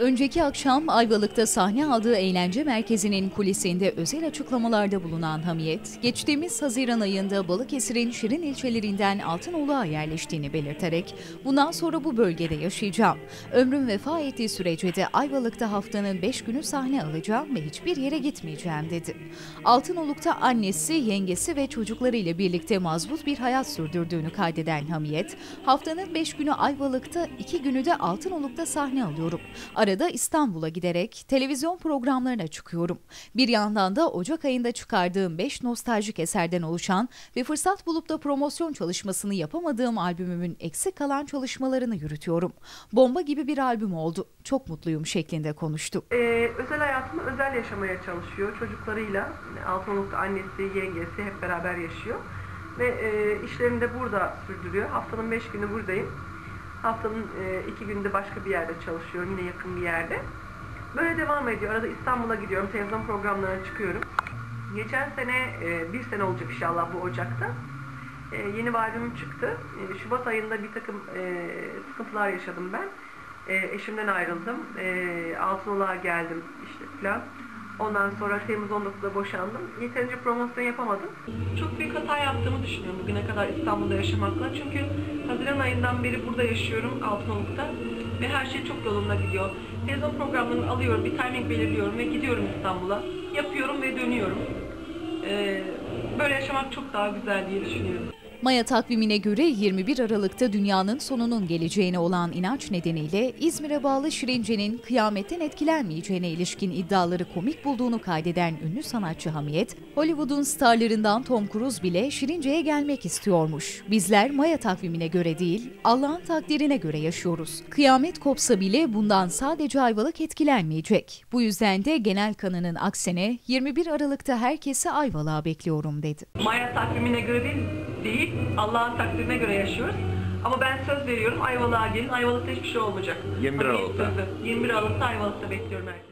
Önceki akşam Ayvalık'ta sahne aldığı eğlence merkezinin kulisinde özel açıklamalarda bulunan Hamiyet, geçtiğimiz Haziran ayında Balıkesir'in Şirin ilçelerinden Altınoluk'a yerleştiğini belirterek, bundan sonra bu bölgede yaşayacağım. Ömrüm vefa ettiği sürece de Ayvalık'ta haftanın 5 günü sahne alacağım ve hiçbir yere gitmeyeceğim dedi. Altınoluk'ta annesi, yengesi ve çocuklarıyla birlikte mazbut bir hayat sürdürdüğünü kaydeden Hamiyet, haftanın 5 günü Ayvalık'ta, 2 günü de Altınoluk'ta sahne alıyorum. Arada İstanbul'a giderek televizyon programlarına çıkıyorum. Bir yandan da Ocak ayında çıkardığım 5 nostaljik eserden oluşan ve fırsat bulup da promosyon çalışmasını yapamadığım albümümün eksik kalan çalışmalarını yürütüyorum. Bomba gibi bir albüm oldu. Çok mutluyum şeklinde konuştu. Ee, özel hayatını özel yaşamaya çalışıyor. Çocuklarıyla, Altınoluk'ta annesi, yengesi hep beraber yaşıyor. Ve e, işlerini de burada sürdürüyor. Haftanın beş günü buradayım. Haftanın e, iki günde başka bir yerde çalışıyorum, yine yakın bir yerde. Böyle devam ediyor. Arada İstanbul'a gidiyorum, televizyon programlarına çıkıyorum. Geçen sene, e, bir sene olacak inşallah bu Ocak'ta. E, yeni bir albümüm çıktı. E, Şubat ayında bir takım e, sıkıntılar yaşadım ben. E, eşimden ayrıldım. E, Altınoluk'a geldim işte falan. Ondan sonra Temmuz 19'da boşandım. Yeterince promosyon yapamadım. Çok büyük hata yaptığımı düşünüyorum bugüne kadar İstanbul'da yaşamakla. Çünkü Haziran ayından beri burada yaşıyorum Altınoluk'ta. Ve her şey çok yolunda gidiyor. Televizyon programlarını alıyorum, bir timing belirliyorum ve gidiyorum İstanbul'a. Yapıyorum ve dönüyorum. E, böyle yaşamak çok daha güzel diye düşünüyorum. Maya takvimine göre 21 Aralık'ta dünyanın sonunun geleceğine olan inanç nedeniyle İzmir'e bağlı Şirince'nin kıyametten etkilenmeyeceğine ilişkin iddiaları komik bulduğunu kaydeden ünlü sanatçı Hamiyet, Hollywood'un starlarından Tom Cruise bile Şirince'ye gelmek istiyormuş. Bizler Maya takvimine göre değil, Allah'ın takdirine göre yaşıyoruz. Kıyamet kopsa bile bundan sadece Ayvalık etkilenmeyecek. Bu yüzden de genel kanının aksine 21 Aralık'ta herkesi Ayvalık'a bekliyorum dedi. Maya takvimine göre değil, değil Allah'ın takdirine göre yaşıyoruz. Ama ben söz veriyorum Ayvalık'a gelin. Ayvalık'ta hiçbir şey olmayacak. 21 Tabii Aralık'ta. sözü. 21 Aralık'ta Ayvalık'ta bekliyorum herkesi.